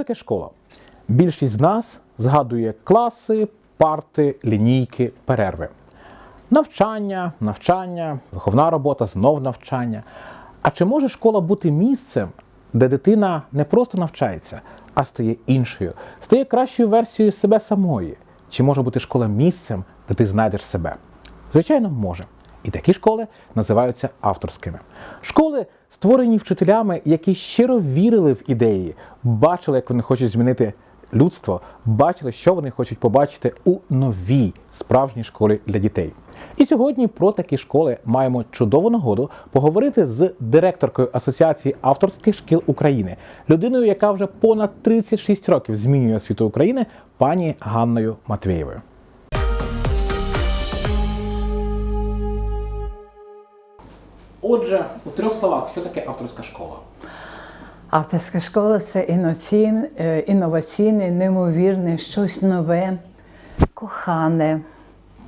Таке школа? Більшість з нас згадує класи, парти, лінійки, перерви. Навчання, навчання, виховна робота, знов навчання. А чи може школа бути місцем, де дитина не просто навчається, а стає іншою, стає кращою версією себе самої? Чи може бути школа місцем, де ти знайдеш себе? Звичайно, може. І такі школи називаються авторськими. Школи, створені вчителями, які щиро вірили в ідеї, бачили, як вони хочуть змінити людство, бачили, що вони хочуть побачити у новій справжній школі для дітей. І сьогодні про такі школи маємо чудову нагоду поговорити з директоркою Асоціації авторських шкіл України, людиною, яка вже понад 36 років змінює освіту України, пані Ганною Матвієвою. Отже, у трьох словах, що таке авторська школа? Авторська школа це інноваційне, е, інноваційне, неймовірне, щось нове, кохане.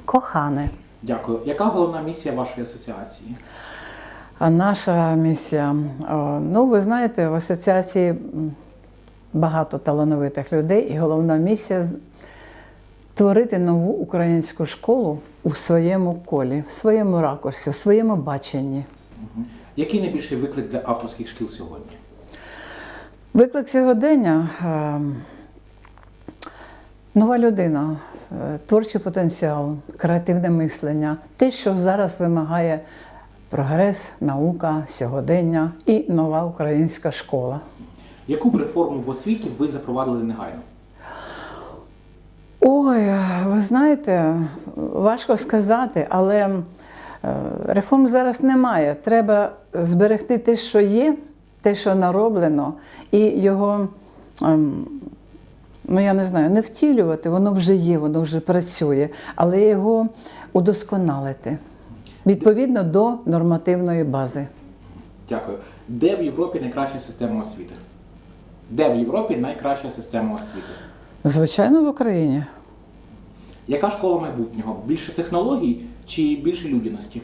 Кохане. Дякую. Яка головна місія вашої асоціації? А наша місія, ну ви знаєте, в асоціації багато талановитих людей, і головна місія творити нову українську школу у своєму колі, в своєму ракурсі, в своєму баченні. Який найбільший виклик для авторських шкіл сьогодні? Виклик сьогодення е, нова людина, е, творчий потенціал, креативне мислення, те, що зараз вимагає прогрес, наука, сьогодення і нова українська школа. Яку б реформу в освіті ви запровадили негайно? Ой, ви знаєте, важко сказати, але реформ зараз немає. Треба зберегти те, що є, те, що нароблено, і його, ем, ну я не знаю, не втілювати, воно вже є, воно вже працює, але його удосконалити відповідно до нормативної бази. Дякую. Де в Європі найкраща система освіти? Де в Європі найкраща система освіти? Звичайно, в Україні. Яка школа майбутнього? Більше технологій чи більше людяності?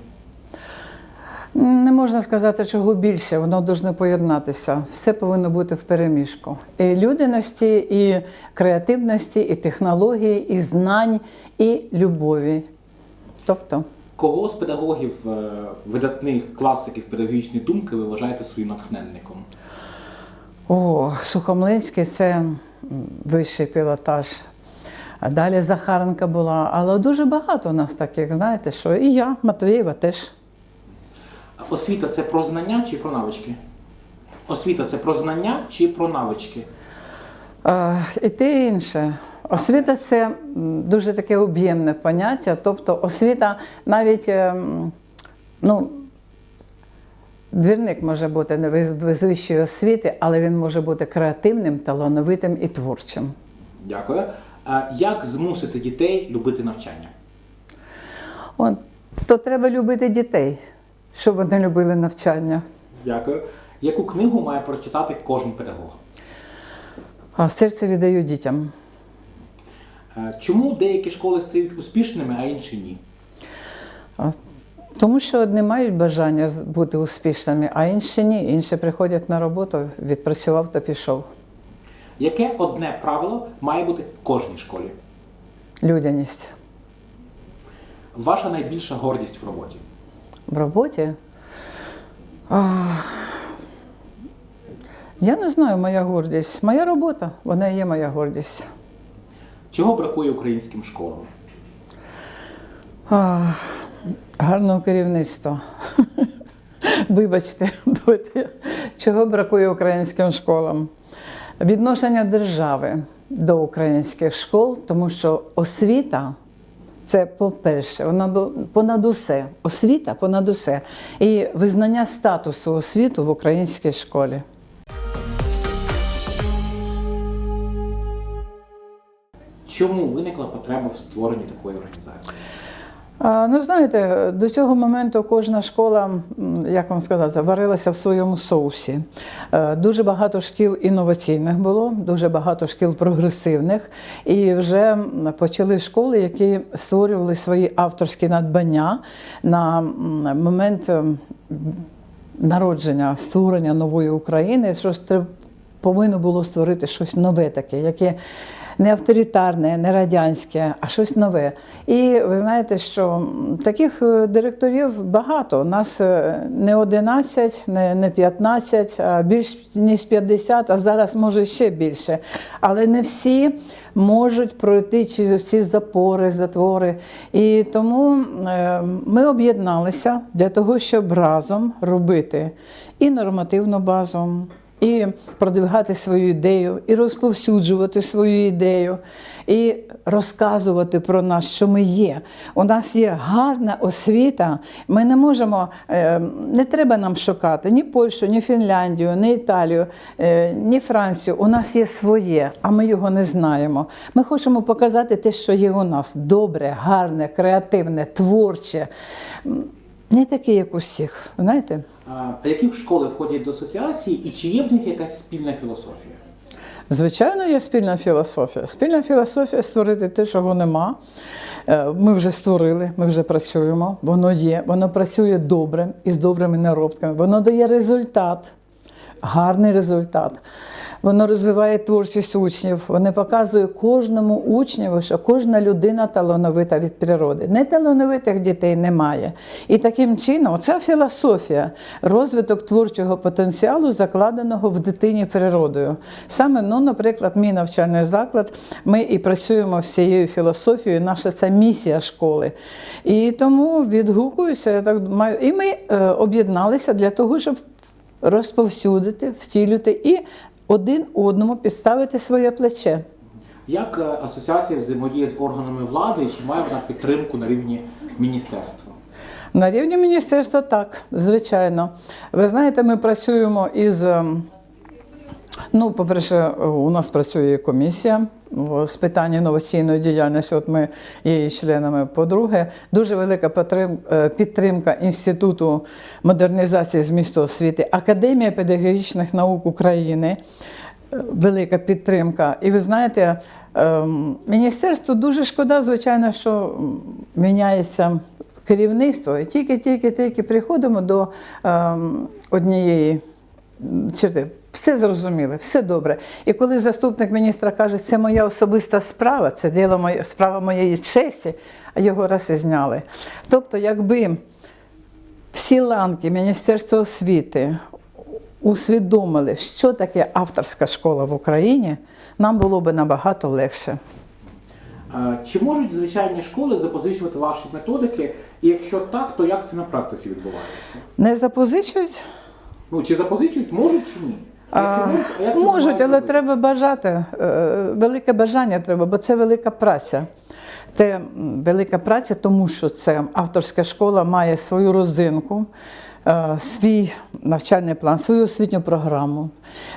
Не можна сказати, чого більше, воно повинно поєднатися. Все повинно бути в переміжку. І людяності, і креативності, і технології, і знань, і любові. Тобто, Кого з педагогів, е, видатних класиків педагогічної думки ви вважаєте своїм натхненником? о, Сухомлинський це вищий пілотаж. Далі Захаренка була, але дуже багато у нас таких, знаєте, що і я, Матвієва теж. Освіта це про знання чи про навички? Освіта це про знання чи про навички? Е, І те і інше. Освіта це дуже таке об'ємне поняття. Тобто освіта навіть е, ну, двірник може бути не без вищої освіти, але він може бути креативним, талановитим і творчим. Дякую. Як змусити дітей любити навчання? От, то треба любити дітей, щоб вони любили навчання. Дякую. Яку книгу має прочитати кожен педагог? А серце віддаю дітям. Е, Чому деякі школи стають успішними, а інші ні? Тому що одні мають бажання бути успішними, а інші ні. Інші приходять на роботу, відпрацював та пішов. Яке одне правило має бути в кожній школі? Людяність. Ваша найбільша гордість в роботі? В роботі. А, я не знаю, моя гордість. Моя робота, вона і є моя гордість. Чого бракує українським школам? А, гарного керівництва. Вибачте, чого бракує українським школам? Відношення держави до українських школ, тому що освіта це по-перше, вона понад усе. Освіта понад усе. І визнання статусу освіту в українській школі. Чому виникла потреба в створенні такої організації? Ну, знаєте, до цього моменту кожна школа, як вам сказати, варилася в своєму соусі. Е, Дуже багато шкіл інноваційних було, дуже багато шкіл прогресивних. І вже почали школи, які створювали свої авторські надбання на момент народження, створення нової України. Треб- повинно було створити щось нове таке, яке не авторитарне, не радянське, а щось нове. І ви знаєте, що таких е, директорів багато. У нас е, не 11, не, не 15, а більш ніж 50, а зараз може ще більше. Але не всі можуть пройти через ці запори, затвори. І тому е, ми об'єдналися для того, щоб разом робити і нормативну базу, і продвигати свою ідею, і розповсюджувати свою ідею, і розказувати про нас, що ми є. У нас є гарна освіта. Ми не можемо, е, не треба нам шукати ні Польщу, ні Фінляндію, ні Італію, е, ні Францію. У нас є своє, а ми його не знаємо. Ми хочемо показати те, що є у нас добре, гарне, креативне, творче. Не таке, як у всіх. Знаєте? А які школи входять до асоціації і чи є в них якась спільна філософія? Звичайно, є спільна філософія. Спільна філософія створити те, чого нема. Е, Ми вже створили, ми вже працюємо. Воно є, воно працює добре і з добрими наробками. Воно дає результат, гарний результат. Воно розвиває творчість учнів. Воно показує кожному учневі, що кожна людина талановита від природи. Неталановитих дітей немає. І таким чином, ця філософія, розвиток творчого потенціалу, закладеного в дитині природою. Саме, ну, наприклад, мій навчальний заклад, ми і працюємо з цією філософією. Наша це місія школи. І тому відгукуюся, я так думаю. І ми е, об'єдналися для того, щоб розповсюдити, втілювати і один одному підставити своє плече. Як е, асоціація взаємодіє з органами влади і чи має вона підтримку на рівні міністерства? На рівні міністерства так, звичайно. Ви знаєте, ми працюємо із. Ну, по-перше, у нас працює комісія з питань інноваційної діяльності. От ми є членами. По-друге, дуже велика е, підтримка Інституту модернізації змісту освіти, Академія педагогічних наук України. Е, Велика підтримка. І ви знаєте, міністерству дуже шкода, звичайно, що міняється керівництво. І тільки-тільки-тільки приходимо до ем, однієї черти. Все зрозуміли, все добре. І коли заступник міністра каже, це моя особиста справа, це діло моє, справа моєї честі, а його раз і зняли. Тобто, якби всі ланки Міністерства освіти усвідомили, що таке авторська школа в Україні, нам було б набагато легше. Чи можуть звичайні школи запозичувати ваші методики? І якщо так, то як це на практиці відбувається? Не запозичують? Ну чи запозичують, можуть чи ні? А, можуть, але треба бажати. Е, Велике бажання треба, бо це велика праця. Це велика праця, тому що це авторська школа має свою родзинку, е, свій навчальний план, свою освітню програму.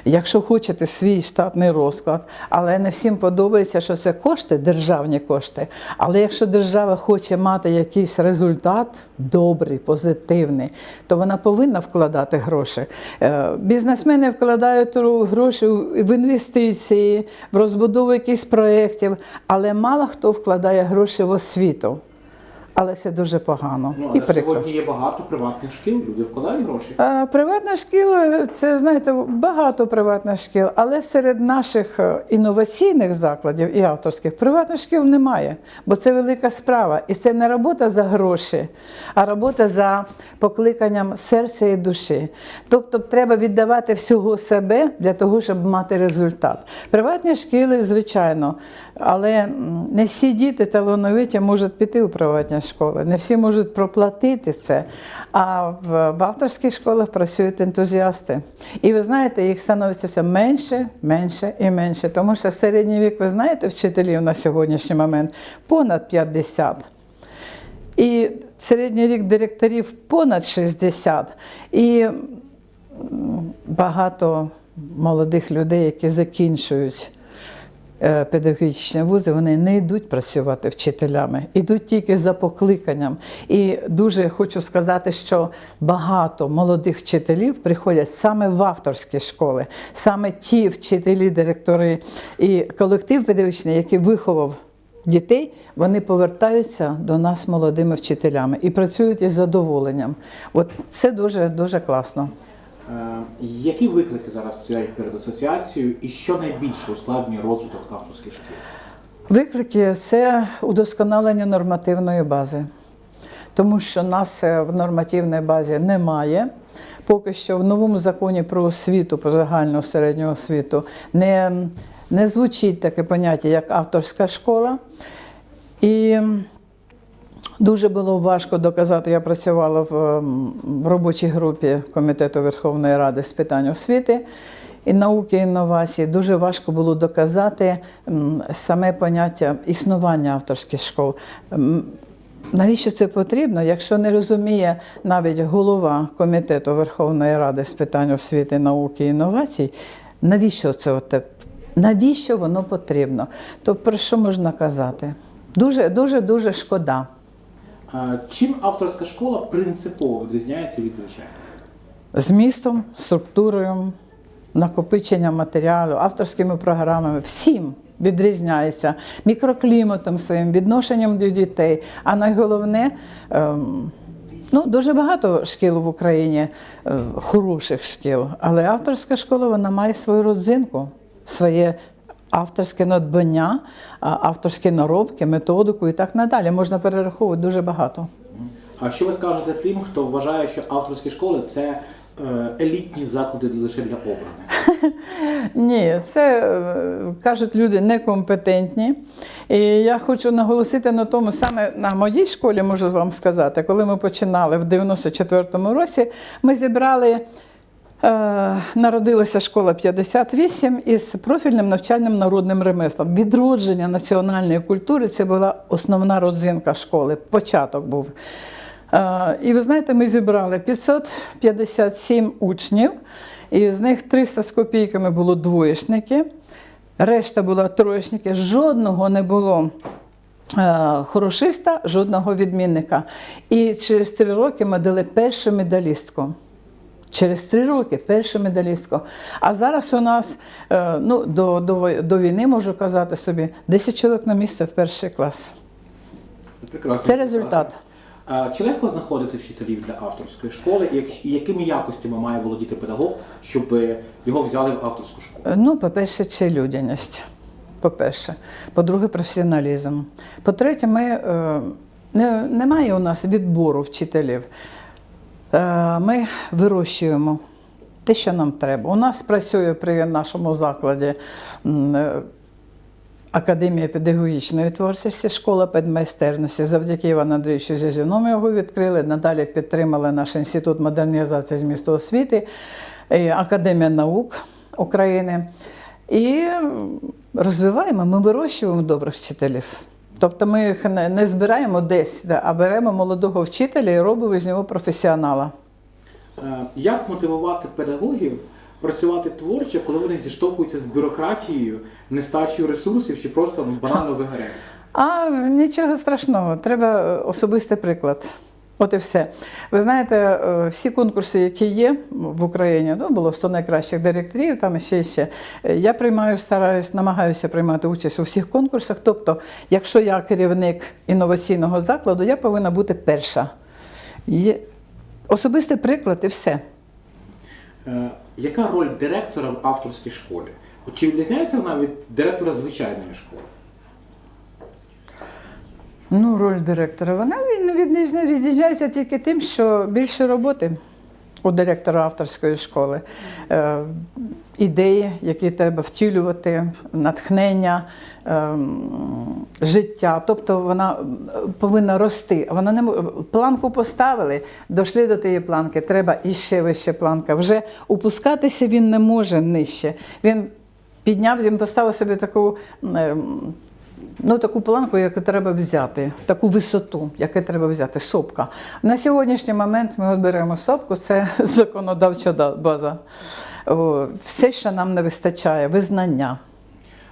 Якщо хочете, свій штатний розклад. Але не всім подобається, що це кошти, державні кошти. Але якщо держава хоче мати якийсь результат добрий, позитивний, то вона повинна вкладати гроші. Е, Бізнесмени вкладають гроші в інвестиції, в розбудову якихось проєктів, але мало хто вкладає гроші в освіту. Але це дуже погано Ну, і прикро. сьогодні є багато приватних шкіл, люди вкладають гроші. А, Приватна шкіла це знаєте багато приватних шкіл, але серед наших е, інноваційних закладів і авторських приватних шкіл немає, бо це велика справа. І це не робота за гроші, а робота за покликанням серця і душі. Тобто треба віддавати всього себе для того, щоб мати результат. Приватні шкіли, звичайно, але не всі діти талановиті можуть піти у приватні школи, не всі можуть проплатити це. А в, в авторських школах працюють ентузіасти. І ви знаєте, їх становиться все менше, менше і менше. Тому що середній вік, ви знаєте, вчителів на сьогоднішній момент понад 50. І середній рік директорів понад 60. І багато молодих людей, які закінчують педагогічні вузи, вони не йдуть працювати вчителями, йдуть тільки за покликанням. І дуже хочу сказати, що багато молодих вчителів приходять саме в авторські школи, саме ті вчителі, директори і колектив педагогічний, який виховав. Дітей вони повертаються до нас молодими вчителями і працюють із задоволенням. От це дуже дуже класно. Е, Які виклики зараз стоять перед асоціацією і що найбільше ускладнює розвиток авторських шкіл? Виклики це удосконалення нормативної бази, тому що нас е, в нормативній базі немає. Поки що в новому законі про освіту, про загальну середню освіту, не, не звучить таке поняття, як авторська школа. І Дуже було важко доказати. Я працювала в, ем, в робочій групі Комітету Верховної Ради з питань освіти і науки і інновацій. Дуже важко було доказати саме поняття існування авторських школ. Навіщо це потрібно, якщо не розуміє навіть голова Комітету Верховної Ради з питань освіти, науки і інновацій, навіщо це оте? Навіщо воно потрібно? То про що можна казати? Дуже, дуже, дуже шкода. Чим авторська школа принципово відрізняється від звичайної? змістом, структурою, накопиченням матеріалу, авторськими програмами, всім відрізняється мікрокліматом своїм, відношенням до дітей. А найголовне, ем, ну, дуже багато шкіл в Україні, е, хороших шкіл, але авторська школа вона має свою родзинку, своє. Авторське надбання, авторські наробки, методику і так надалі. Можна перераховувати дуже багато. А що ви скажете тим, хто вважає, що авторські школи це е, елітні заклади лише для обраних? Ні, це е, кажуть люди некомпетентні. І я хочу наголосити на тому, саме на моїй школі можу вам сказати, коли ми починали в 94-му році, ми зібрали. Е, Народилася школа 58 із профільним навчанням народним ремеслом. Відродження національної культури це була основна родзинка школи. Початок був. Е, І ви знаєте, ми зібрали 557 учнів, і з них 300 з копійками було двоєшники, решта була троєшники, жодного не було. е, Хорошиста, жодного відмінника. І через три роки ми дали першу медалістку. Через три роки першу медалістку. А зараз у нас е, ну, до, до, до війни можу казати собі 10 чоловік на місце в перший клас. Прекрасно. Це результат. Чи легко знаходити вчителів для авторської школи, і якими якостями має володіти педагог, щоб е, його взяли в авторську школу? Е, Ну, по-перше, це людяність. По-перше. По-друге, професіоналізм. По-третє, ми, не, немає у нас відбору вчителів. Е, ми вирощуємо те, що нам треба. У нас працює при нашому закладі е, Академія педагогічної творчості, школа педмайстерності. Завдяки Івану Андрійовичу Зязюну ми його відкрили. Надалі підтримали наш інститут модернізації змісту освіти, Академія наук України. І розвиваємо, ми вирощуємо добрих вчителів. Тобто ми їх не, збираємо десь, а беремо молодого вчителя і робимо з нього професіонала. Е, Як мотивувати педагогів працювати творче, коли вони зіштовхуються з бюрократією, нестачею ресурсів чи просто банально вигоряють? А нічого страшного, треба е, особистий приклад. От і все. Ви знаєте, е, всі конкурси, які є в Україні, ну було 100 найкращих директорів, там ще і ще. Я приймаю, стараюсь, намагаюся приймати участь у всіх конкурсах. Тобто, якщо я керівник інноваційного закладу, я повинна бути перша. Є особистий приклад і все. Е, Яка роль директора в авторській школі? Чи відрізняється вона від директора звичайної школи? Ну, роль директора. Вона відрізняється тільки тим, що більше роботи у директора авторської школи. Е, ідеї, які треба втілювати, натхнення, е, життя. Тобто вона е, повинна рости. Вона не планку поставили, дійшли до тієї планки, треба іще вище планка. Вже опускатися він не може нижче. Він підняв, він поставив собі таку. е, Ну, таку планку, яку треба взяти, таку висоту, яку треба взяти, сопка. На сьогоднішній момент ми от беремо сопку, це законодавча база. Все, що нам не вистачає, визнання.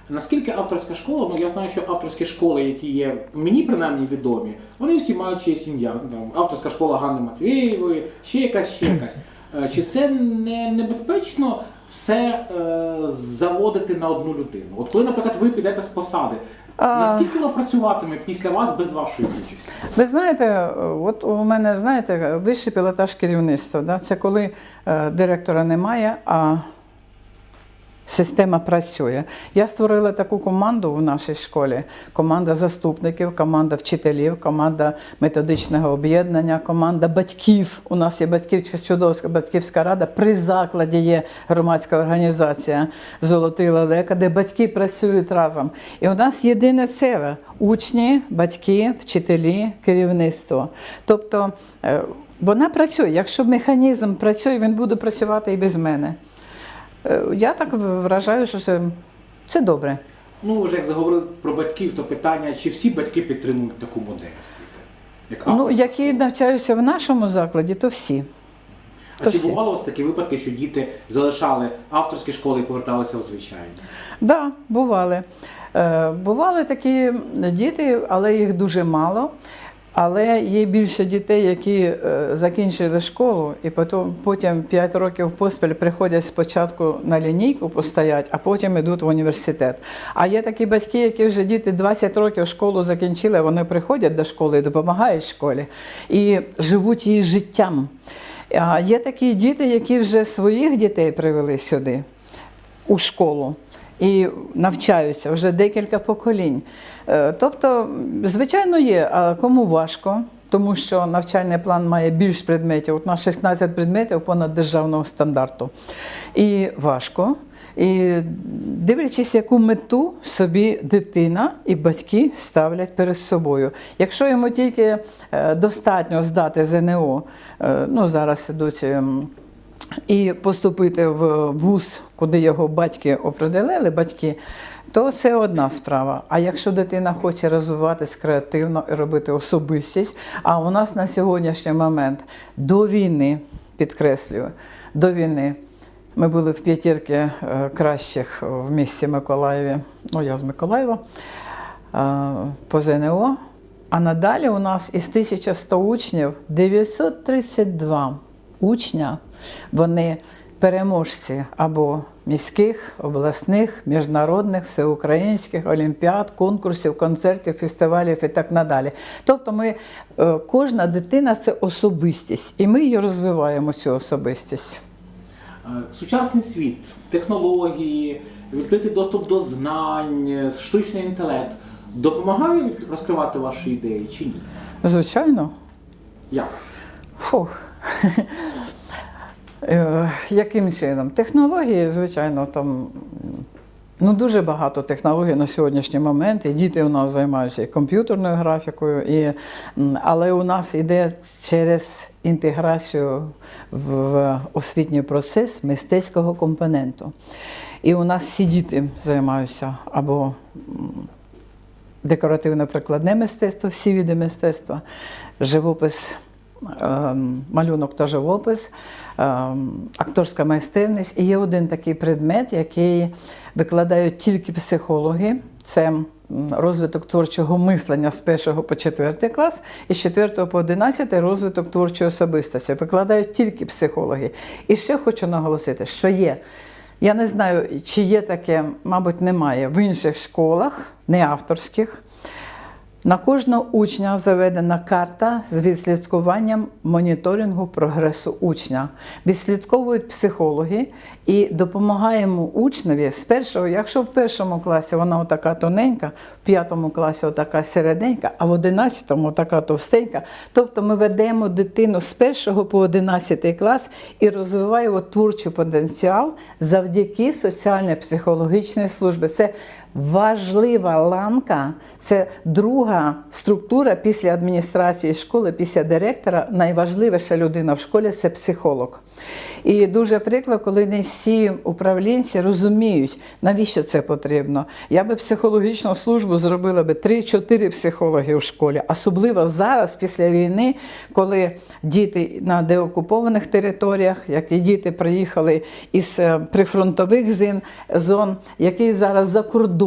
Наскільки авторська школа, ну я знаю, що авторські школи, які є мені принаймні відомі, вони всі мають чиєсь ім'я. Авторська школа Ганни Матвієвої, ще якась, ще якась. Е, Чи це не небезпечно все е, заводити на одну людину? От коли, наприклад, ви підете з посади, Наскільки воно працюватиме після вас без вашої участі? Ви знаєте, от у мене, знаєте, вищий пілотаж керівництва. Да? Це коли е, директора немає, а система працює. Я створила таку команду в нашій школі: команда заступників, команда вчителів, команда методичного об'єднання, команда батьків. У нас є батьківська чудовська батьківська рада. При закладі є громадська організація Золотий лелека, де батьки працюють разом. І у нас єдине ціле учні, батьки, вчителі, керівництво. Тобто е, вона працює. Якщо механізм працює, він буде працювати і без мене. Е, Я так вважаю, що це, це добре. Ну, вже як заговорили про батьків, то питання, чи всі батьки підтримують таку модель освіти? Як Ну, які навчаються в нашому закладі, то всі. а то чи всі. бувало у вас такі випадки, що діти залишали авторські школи і поверталися в звичайні? Да, бували. Е, бували такі діти, але їх дуже мало. Але є більше дітей, які е, закінчили школу, і потім, потім 5 років поспіль приходять спочатку на лінійку постоять, а потім йдуть в університет. А є такі батьки, які вже діти 20 років школу закінчили, вони приходять до школи і допомагають школі і живуть її життям. А є такі діти, які вже своїх дітей привели сюди у школу і навчаються вже декілька поколінь. Е, Тобто, звичайно, є, а кому важко. Тому що навчальний план має більш предметів. От у нас 16 предметів понад державного стандарту. І важко. І дивлячись, яку мету собі дитина і батьки ставлять перед собою. Якщо йому тільки е, достатньо здати ЗНО, е, ну зараз ідуть. І поступити в вуз, куди його батьки определили, батьки, то це одна справа. А якщо дитина хоче розвиватись креативно і робити особистість, а у нас на сьогоднішній момент до війни, підкреслюю, до війни. Ми були в п'ятірки е, кращих в місті Миколаєві. Ну, я з Миколаєва е, по ЗНО. А надалі у нас із 1100 учнів 932 учня. Вони переможці або міських, обласних, міжнародних, всеукраїнських олімпіад, конкурсів, концертів, фестивалів і так надалі. Тобто, ми, е, кожна дитина це особистість, і ми її розвиваємо, цю особистість. Е, Сучасний світ, технології, відкритий доступ до знань, штучний інтелект допомагає розкривати ваші ідеї чи ні? Звичайно. Як? Фух. Е, Яким чином? Технології, звичайно, там ну, дуже багато технологій на сьогоднішній момент. І діти у нас займаються і комп'ютерною графікою, і, але у нас йде через інтеграцію в освітній процес мистецького компоненту. І у нас всі діти займаються або декоративно-прикладне мистецтво, всі види мистецтва, живопис, малюнок та живопис, ем, акторська майстерність. І є один такий предмет, який викладають тільки психологи. Це розвиток творчого мислення з 1 по 4 клас, і з 4 по 11 розвиток творчої особистості. Викладають тільки психологи. І ще хочу наголосити, що є я не знаю, чи є таке, мабуть, немає в інших школах, не авторських. На кожного учня заведена карта з відслідкуванням моніторингу прогресу учня. Відслідковують психологи і допомагаємо учневі з першого, якщо в першому класі вона отака тоненька, в п'ятому класі отака середенька, а в одинадцятому така товстенька. Тобто ми ведемо дитину з першого по одинадцятий клас і розвиваємо творчий потенціал завдяки соціально-психологічній службі. Це важлива ланка, це друга структура після адміністрації школи, після директора. Найважливіша людина в школі це психолог. І дуже прикро, коли не всі управлінці розуміють, навіщо це потрібно. Я би психологічну службу зробила би 3-4 психологи в школі, особливо зараз, після війни, коли діти на деокупованих територіях, як і діти приїхали із е, прифронтових зон, які зараз за кордоном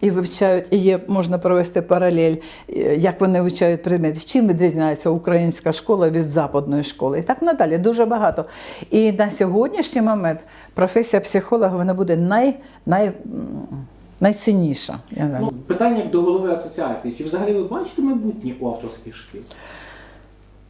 і вивчають, і є, можна провести паралель, е, як вони вивчають предмети, чим відрізняється українська школа від западної школи. І так надалі, дуже багато. І на сьогоднішній момент професія психолога вона буде най, най, найцінніша. Ну, питання до голови асоціації. Чи взагалі ви бачите майбутнє у авторських шкіл?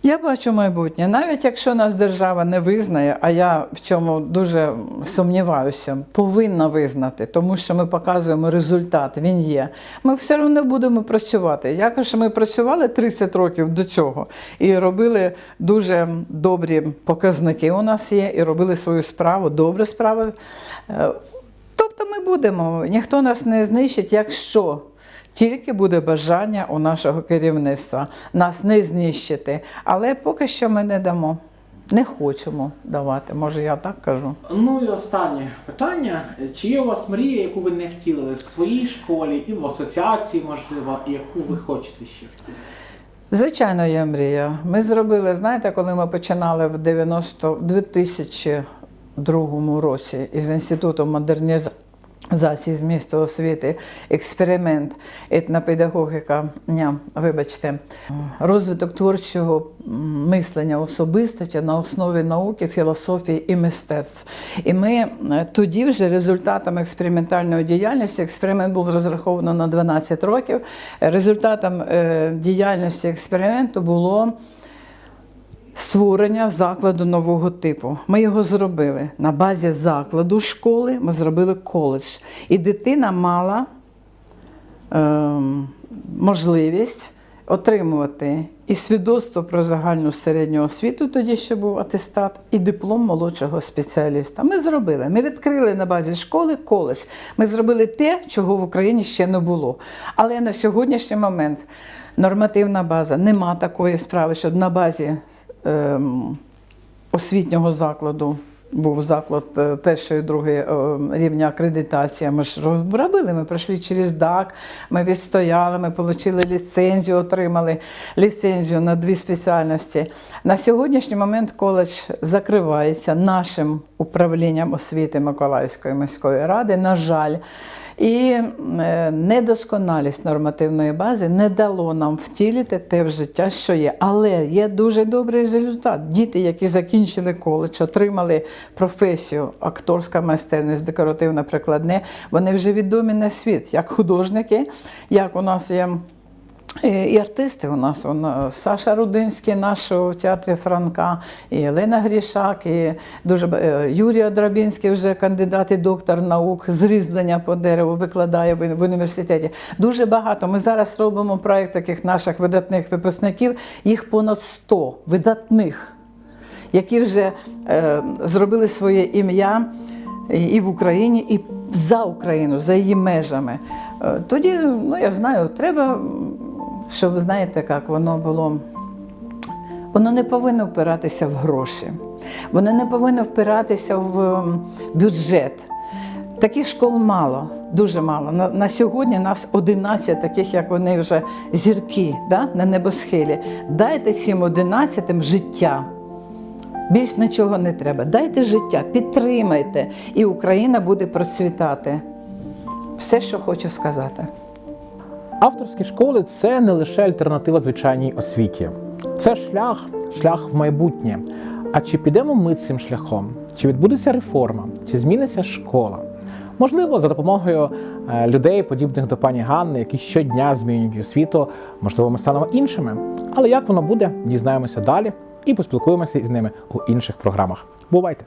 Я бачу майбутнє, навіть якщо нас держава не визнає, а я в чому дуже сумніваюся, повинна визнати, тому що ми показуємо результат, він є. Ми все одно будемо працювати. Як ми працювали 30 років до цього і робили дуже добрі показники. У нас є, і робили свою справу, добру справу. Е, Тобто ми будемо, ніхто нас не знищить, якщо тільки буде бажання у нашого керівництва нас не знищити. Але поки що ми не дамо. Не хочемо давати, може я так кажу. Ну і останнє питання. Чи є у вас мрія, яку ви не втілили в своїй школі і в асоціації, можливо, і яку ви хочете ще втілити? Звичайно, є мрія. Ми зробили, знаєте, коли ми починали в 90, в 2002 році із Інституту модернізації змісту освіти експеримент етнопедагогіка, ні, вибачте, розвиток творчого мислення особистості на основі науки, філософії і мистецтв. І ми е, тоді вже результатом експериментальної діяльності, експеримент був розраховано на 12 років. Результатом е, діяльності експерименту було створення закладу нового типу. Ми його зробили. На базі закладу школи ми зробили коледж. І дитина мала ем, можливість отримувати і свідоцтво про загальну середню освіту, тоді ще був атестат, і диплом молодшого спеціаліста. Ми зробили. Ми відкрили на базі школи коледж. Ми зробили те, чого в Україні ще не було. Але на сьогоднішній момент нормативна база нема такої справи, щоб на базі освітнього закладу. Був заклад е, першої, другої е, рівня акредитації. Ми ж робили, ми пройшли через ДАК, ми відстояли, ми отримали ліцензію, отримали ліцензію на дві спеціальності. На сьогоднішній момент коледж закривається нашим управлінням освіти Миколаївської міської ради. На жаль, і е, недосконалість нормативної бази не дало нам втілити те в життя, що є. Але є дуже добрий результат. Діти, які закінчили коледж, отримали професію акторська майстерність, декоративне прикладне, вони вже відомі на світ, як художники, як у нас є. І і артисти у нас он, е, Саша Рудинський, наш у театрі Франка, і Олена Грішак, і дуже е, Юрій Драбінський, вже кандидат і доктор наук з різьблення по дереву викладає в, університеті. Дуже багато. Ми зараз робимо проєкт таких наших видатних випускників, їх понад 100 видатних, які вже е, зробили своє ім'я і і в Україні, і за Україну, за її межами. Е, Тоді, ну я знаю, треба, щоб знаєте, як воно було. Воно не повинно впиратися в гроші, воно не повинно впиратися в бюджет. Таких школ мало, дуже мало. На, на сьогодні нас 11 таких, як вони вже зірки да, на небосхилі. Дайте цим 11 життя. Більш нічого не треба. Дайте життя, підтримайте, і Україна буде процвітати. Все, що хочу сказати. Авторські школи це не лише альтернатива звичайній освіті, це шлях, шлях в майбутнє. А чи підемо ми цим шляхом? Чи відбудеться реформа? Чи зміниться школа? Можливо, за допомогою е, людей, подібних до пані Ганни, які щодня змінюють освіту, можливо, ми станемо іншими. Але як воно буде, дізнаємося далі і поспілкуємося із ними у інших програмах. Бувайте!